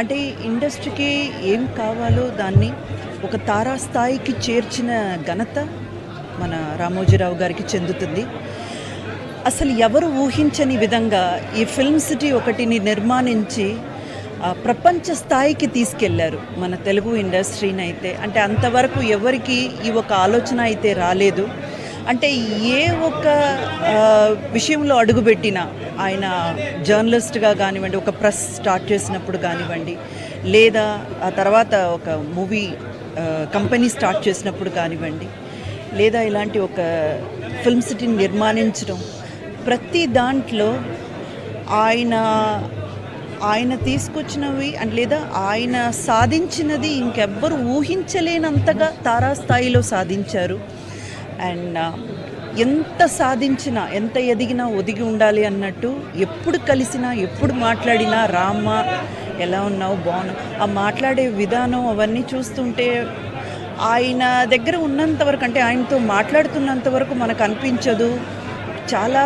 అంటే ఇండస్ట్రీకి ఏం కావాలో దాన్ని ఒక తారాస్థాయికి చేర్చిన ఘనత మన రామోజీరావు గారికి చెందుతుంది. అసలు ఎవరు ఊహించని విధంగా ఈ ఫిల్మ్ సిటీ ఒకటిని నిర్మాణించి ప్రపంచ స్థాయికి తీసుకెళ్ళారు మన తెలుగు ఇండస్ట్రీని అయితే. అంటే అంతవరకు ఎవరికి ఈ ఒక ఆలోచన అయితే రాలేదు. అంటే ఏ ఒక్క విషయంలో అడుగుపెట్టినా ఆయన జర్నలిస్ట్గా కానివ్వండి ఒక ప్రెస్ స్టార్ట్ చేసినప్పుడు కానివ్వండి లేదా ఆ తర్వాత ఒక మూవీ కంపెనీ స్టార్ట్ చేసినప్పుడు కానివ్వండి లేదా ఇలాంటి ఒక ఫిల్మ్ సిటీని నిర్మాణించడం ప్రతి దాంట్లో ఆయన ఆయన తీసుకొచ్చినవి అండ్ లేదా ఆయన సాధించినది ఇంకెవ్వరు ఊహించలేనంతగా తారాస్థాయిలో సాధించారు. అండ్ uh, ఎంత సాధించినా ఎంత ఎదిగినా ఒదిగి ఉండాలి అన్నట్టు ఎప్పుడు కలిసినా ఎప్పుడు మాట్లాడినా రామ్మ ఎలా ఉన్నావు? బాగున్నావు? ఆ మాట్లాడే విధానం అవన్నీ చూస్తుంటే ఆయన దగ్గర ఉన్నంత వరకు అంటే ఆయనతో మాట్లాడుతున్నంత వరకు మనకు అనిపించదు. చాలా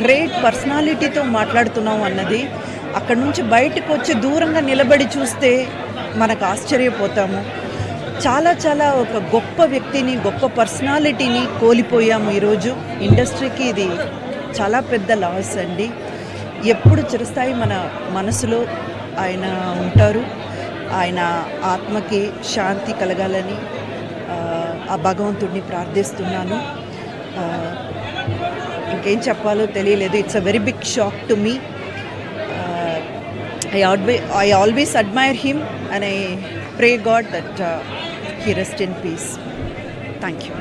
గ్రేట్ పర్సనాలిటీతో మాట్లాడుతున్నాం అన్నది. అక్కడ నుంచి బయటకు వచ్చి దూరంగా నిలబడి చూస్తే మనకు ఆశ్చర్యపోతాము. చాలా చాలా ఒక గొప్ప వ్యక్తిని గొప్ప పర్సనాలిటీని కోల్పోయాము ఈరోజు. ఇండస్ట్రీకి ఇది చాలా పెద్ద లాస్ అండి. ఎప్పుడు చిరస్థాయి మన మనసులో ఆయన ఉంటారు. ఆయన ఆత్మకి శాంతి కలగాలని ఆ, భగవంతుడిని ప్రార్థిస్తున్నాను. ఇంకేం చెప్పాలో తెలియలేదు. It's a very big shock to me I always I always admire him and I pray God that uh, He rest in peace. Thank you.